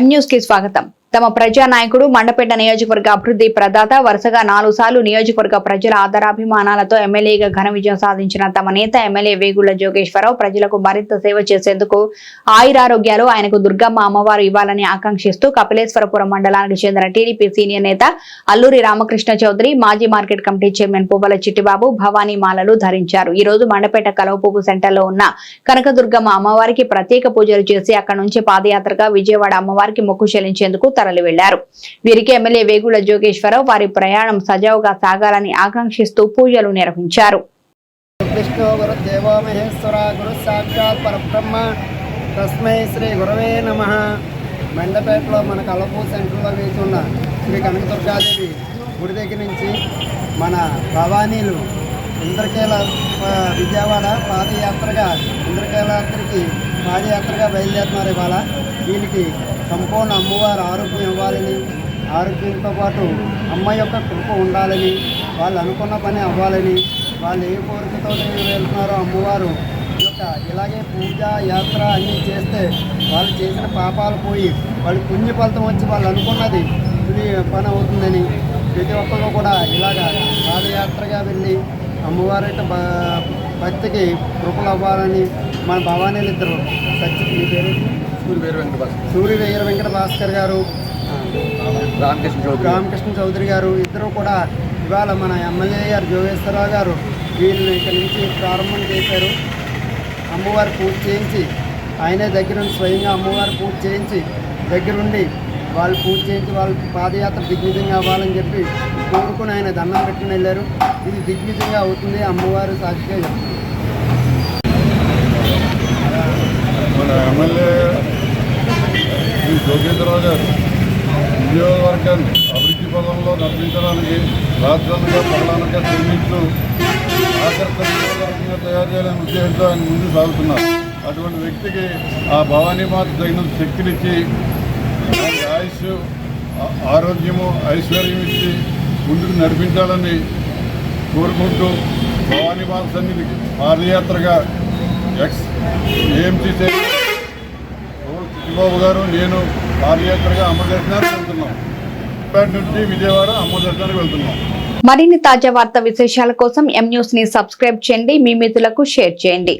ఎం న్యూస్కి స్వాగతం. తమ ప్రజా నాయకుడు మండపేట నియోజకవర్గ అభివృద్ధి ప్రదాత వరుసగా నాలుగు సార్లు నియోజకవర్గ ప్రజల ఆదరాభిమానాలతో ఎమ్మెల్యేగా ఘన విజయం సాధించిన తమ నేత ఎమ్మెల్యే వేగుళ్ళ జోగేశ్వరరావు ప్రజలకు మరింత సేవ చేసేందుకు ఆయురారోగ్యాలు ఆయనకు దుర్గమ్మ అమ్మవారు ఇవ్వాలని ఆకాంక్షిస్తూ కపిలేశ్వరపురం మండలానికి చెందిన టీడీపీ సీనియర్ నేత అల్లూరి రామకృష్ణ చౌదరి మాజీ market committee chairman Puvvala Chittibabu Bhavani మాలలు ధరించారు. ఈ రోజు మండపేట కలవపువ్వు సెంటర్లో ఉన్న కనకదుర్గమ్మ అమ్మవారికి ప్రత్యేక పూజలు చేసి అక్కడి నుంచి పాదయాత్రగా విజయవాడ అమ్మవారికి మొక్కు చెల్లించేందుకు తరలి వెళ్ళారు వీరికి ఎమ్మెల్యే వేగుళ్ళ జోగేశ్వరరావు వారి ప్రయాణం సజావుగా సాగాలని ఆకాంక్షిస్తూ పూజలు నిర్వహించారు. విష్ణు గురు మహేశ్వర గురు సాక్షాత్ పరబ్రహ్మ. తస్మై శ్రీ గురవే నమ. మెండపేటలో మన కలపూ సెంటర్లో వేసి ఉన్న శ్రీ కనకదుర్గాదేవి గుడి దగ్గర నుంచి మన భవానీలు ఇంద్రకేల విజయవాడ పాదయాత్రగా ఇంద్రకేలాద్రికి పాదయాత్రగా బయలుదేరుతున్నారు ఇవాళ. దీనికి సంపూర్ణ అమ్మవారు ఆరోగ్యం ఇవ్వాలని ఆరోగ్యంతో పాటు అమ్మ యొక్క కృప ఉండాలని వాళ్ళు అనుకున్న పని అవ్వాలని వాళ్ళు ఏ కోరికతో వెళ్తున్నారో అమ్మవారు యొక్క ఇలాగే పూజ యాత్ర అన్నీ చేస్తే వాళ్ళు చేసిన పాపాలు పోయి వాళ్ళు పుణ్య ఫలితం వచ్చి వాళ్ళు అనుకున్నది ఇది పని అవుతుందని ప్రతి ఒక్కరు కూడా ఇలాగా పాదయాత్రగా వెళ్ళి అమ్మవారి భక్తికి కృపలు అవ్వాలని మన భవానీలు ఇద్దరు. సత్య మీ పేరు? సూర్య వేరు వెంకట భాస్కర్ వెంకట భాస్కర్ గారు రామకృష్ణ చౌదరి. రామకృష్ణ చౌదరి గారు. ఇద్దరు కూడా ఇవాళ మన ఎమ్మెల్యే గారు జోగేశ్వరరావు గారు వీళ్ళని ఇక్కడ నుంచి ప్రారంభం చేశారు. అమ్మవారి పూజ చేయించి ఆయనే దగ్గరుండి స్వయంగా అమ్మవారి పూజ చేయించి దగ్గరుండి వాళ్ళు పూజ చేయించి వాళ్ళ పాదయాత్ర దిగ్విజయంగా అవ్వాలని చెప్పి కోరుకుని ఆయన దండం పెట్టుకుని వెళ్ళారు. ఇది దిగ్విజయంగా అవుతుంది. అమ్మవారు సాక్షిగా చెప్తుంది. మన ఎమ్మెల్యే శ్రీ జోగేంద్రరావు గారు నియోజకవర్గాన్ని అభివృద్ధి పదంలో నడిపించడానికి రాజధానిగా పట్టణాలుగా శ్రమిస్తూ ఆకర్షణ తయారు చేయాలనే ఉద్దేశంతో ఆయన ముందు సాగుతున్నారు. అటువంటి వ్యక్తికి ఆ భవానీ మాత తగినంత శక్తినిచ్చి ఆయుష్ ఆరోగ్యము ఐశ్వర్యం ఇచ్చి ముందుకు నడిపించాలని కోరుకుంటూ భవానీ బాల సన్నిధికి పాదయాత్రగా ఎక్స్ ఏఎంసీ చిట్టిబాబు గారు నేను పాదయాత్రగా అమ్మదర్శనానికి వెళ్తున్నాం. నుంచి విజయవాడ అమ్మదర్శనానికి వెళ్తున్నాం. మరిన్ని తాజా వార్త విశేషాల కోసం ఎం న్యూస్ని సబ్స్క్రైబ్ చేయండి. మీ మిత్రులకు షేర్ చేయండి.